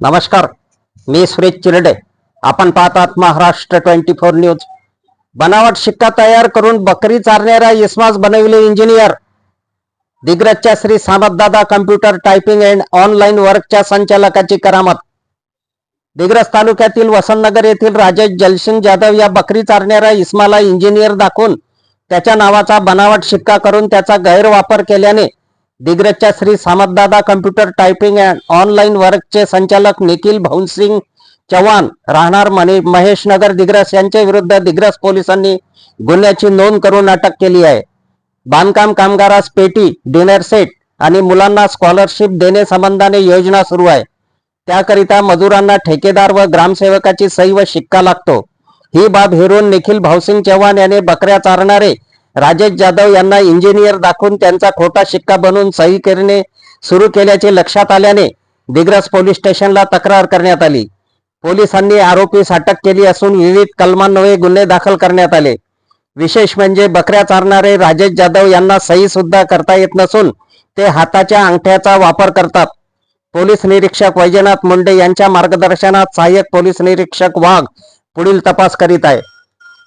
नमस्कार मी सुरेश चिरडे. आपण पाहतात महाराष्ट्र ट्वेंटी फोर न्यूज. बनावट शिक्का तयार करून बकरी चारणाऱ्या इस्मास बनविले engineer. दिग्रजच्या Shri Samatdada computer typing and online वर्कच्या संचालकाची करामत. दिग्रज तालुक्यातील वसंतनगर येथील राजेश जलसिंग जाधव या बकरी चारणाऱ्या इस्माला इंजिनियर दाखवून त्याच्या नावाचा बनावट शिक्का करून त्याचा गैरवापर केल्याने दिग्रजच्या Shri Samatdada computer typing and online वर्कचे संचालक निखिल भाऊनसिंग चव्हाण राहणार महेश नगर. दिग्रस यांच्या विरुद्ध दिग्रस पोलिसांनी गुन्ह्याची नोंद करून अटक केली आहे. बांधकाम कामगारास पेटी डिनर सेट आणि मुलांना स्कॉलरशिप देणे संबंधाने योजना सुरू आहे. त्याकरिता मजुरांना ठेकेदार व ग्रामसेवकाची सही व शिक्का लागतो. ही बाब हेरून निखिल भाऊसिंग चव्हाण याने बकऱ्या चारणारे राजेश जाधव यांना इंजिनियर दाखवून त्यांचा खोटा शिक्का बनवून सही करणे सुरू केल्याचे लक्षात आल्याने दिग्रस पोलीस स्टेशनला तक्रार करण्यात आली. पोलिसांनी आरोपीस अटक केली असून विविध कलमान्वये गुन्हे दाखल करण्यात आले. विशेष म्हणजे बकऱ्या चारणारे राजेश जाधव यांना सही सुद्धा करता येत नसून ते हाताच्या अंगठ्याचा वापर करतात. पोलीस निरीक्षक वैजनाथ मुंडे यांच्या मार्गदर्शनात सहाय्यक पोलीस निरीक्षक वाघ पुढील तपास करीत आहे.